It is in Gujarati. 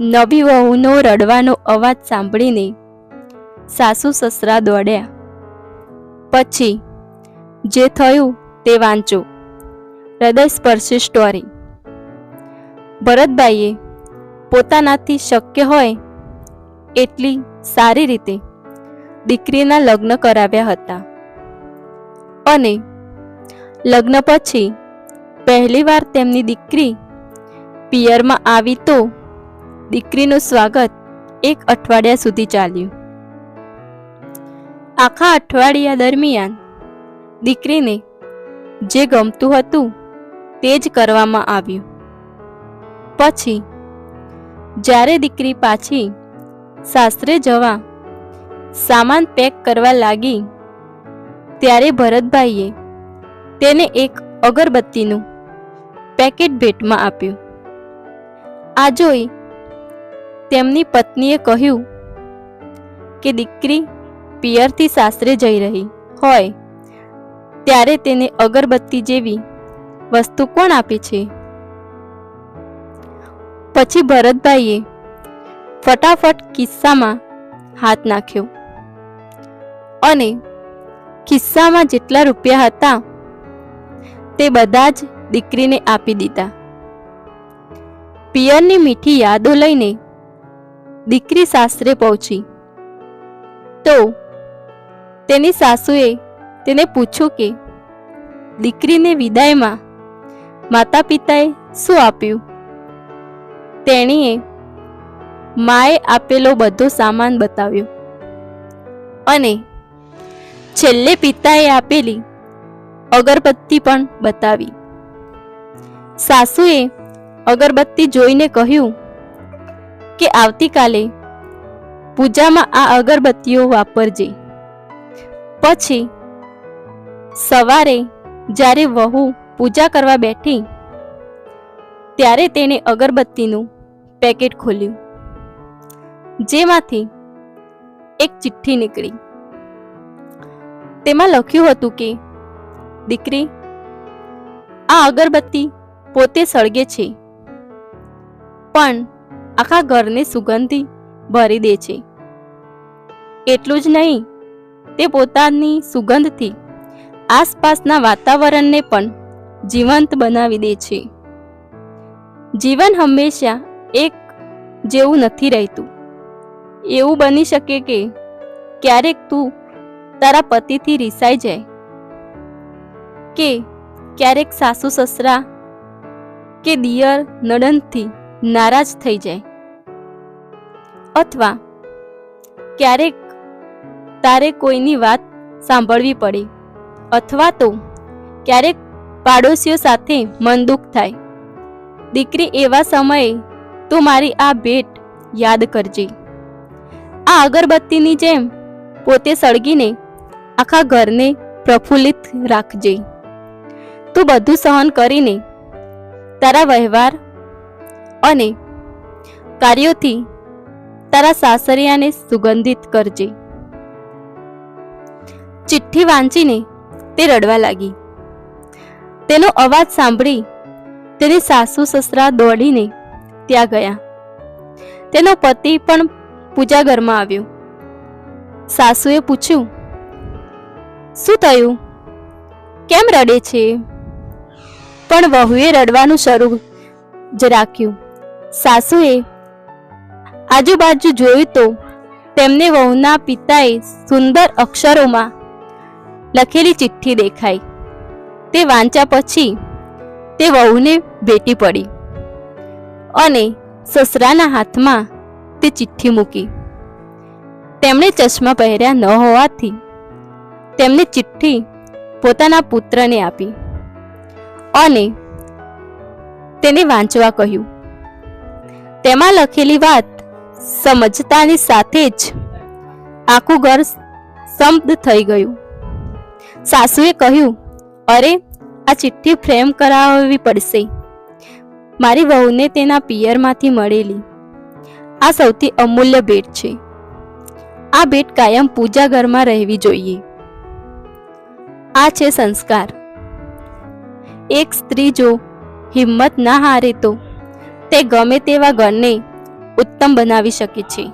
નવી વહુનો રડવાનો અવાજ સાંભળીને સાસુ સસરા દોડ્યા. પછી, જે થયું તે વાંચો. હૃદયસ્પર્શી સ્ટોરી ભરતભાઈએ પોતાનાથી શક્ય હોય એટલી સારી રીતે દીકરીના લગ્ન કરાવ્યા હતા. અને લગ્ન પછી પહેલીવાર તેમની દીકરી પિયરમાં આવી તો દીકરીનું સ્વાગત એક અઠવાડિયા સુધી ચાલ્યું. આખા અઠવાડિયા દરમિયાન દીકરીને જે ગમતું હતું તે જ કરવામાં આવ્યું. પછી જ્યારે દીકરી પાછી સાસરે જવા સામાન પેક કરવા લાગી, ત્યારે ભરતભાઈએ તેને એક અગરબત્તીનું પેકેટ ભેટમાં આપ્યું. આ જોઈ તેમની પત્નીએ કહ્યું કે દીકરી પિયરથી સાસરે જઈ રહી હોય, ત્યારે તેને અગરબત્તી જેવી વસ્તુ કોણ આપે છે? પછી ભરતભાઈએ ફટાફટ કિસ્સામાં હાથ નાખ્યો અને ખિસ્સામાં જેટલા રૂપિયા હતા તે બધા જ દીકરીને આપી દીધા. પિયરની મીઠી યાદો લઈને દીકરી સાસરે પહોંચી. તો તેની સાસુએ તેને પૂછ્યું કે, દીકરીને વિદાયમાં માતા પિતાએ શું આપ્યું? તેણીએ માએ આપેલો બધો સામાન બતાવ્યો અને છેલ્લે પિતાએ આપેલી અગરબત્તી પણ બતાવી. સાસુએ અગરબત્તી જોઈને કહ્યું કે આવતીકાલે પૂજામાં આ અગરબત્તીઓ વાપરજે. પછી સવારે જ્યારે વહુ પૂજા કરવા બેઠી, ત્યારે તેણે અગરબત્તીનું પેકેટ ખોલ્યું. જેમાંથી એક ચિઠ્ઠી નીકળી. તેમાં લખ્યું હતું કે, દીકરી, આ અગરબત્તી પોતે સળગે છે, પણ આખા ઘરને સુગંધી ભરી દે છે. એટલું જ નહીં, તે પોતાની સુગંધથી આસપાસના વાતાવરણને પણ જીવંત બનાવી દે છે. જીવન હંમેશા એક જેવું નથી રહેતું. એવું બની શકે કે ક્યારેક તું તારા પતિથી રિસાઈ જાય કે ક્યારેક સાસુ સસરા કે દિયર નડનથી નારાજ થઈ જાય. અથવા ક્યારેક તારે કોઈની વાત સાંભળવી પડે અથવા તો ક્યારેક પાડોશીઓ સાથે મન દુઃખ થાય. દીકરી, એવા સમયે તો મારી આ ભેટ યાદ કરજે. આ અગરબત્તીની જેમ પોતે સળગીને આખા ઘરને પ્રફુલ્લિત રાખજે. તું બધું સહન કરીને તારા વ્યવહાર અને કાર્યોથી તારા સાસરિયાને સુગંધિત કરજે. ચિઠ્ઠી વાંચીને તે રડવા લાગી. તેનો અવાજ સાંભળી તેની સાસુ સસરા દોડીને ત્યાં ગયા. તેનો પતિ પણ પૂજાઘરમાં આવ્યો. સાસુએ પૂછ્યું, શું થયું? કેમ રડે છે? પણ વહુએ રડવાનું શરૂ જ રાખ્યું. સાસુએ આજુબાજુ જોયું તો તેમને વહુના પિતાએ સુંદર અક્ષરોમાં લખેલી ચિઠ્ઠી દેખાઈ. તે વાંચ્યા પછી તે વહુને ભેટી પડી અને સસરાના હાથમાં તે ચિઠ્ઠી મૂકી. તેમણે ચશ્મા પહેર્યા ન હોવાથી તેમને ચિઠ્ઠી પોતાના પુત્રને આપી અને તેને વાંચવા કહ્યું. તેમાં લખેલી વાત સમજતાની સાથે જ આખું ઘર સંપ્ત થઈ ગયું. સાસુએ કહ્યું, અરે, આ ચિઠ્ઠી ફ્રેમ કરાવવી પડશે. મારી વહુને તેના પિયરમાંથી મળેલી. આ સૌથી અમૂલ્ય ભેટ છે. આ ભેટ કાયમ પૂજા ઘરમાં રહેવી જોઈએ. આ છે સંસ્કાર. એક સ્ત્રી જો હિંમત ના હારે તો તે ગમે તેવા ઘરને ઉત્તમ બનાવી શકે છે.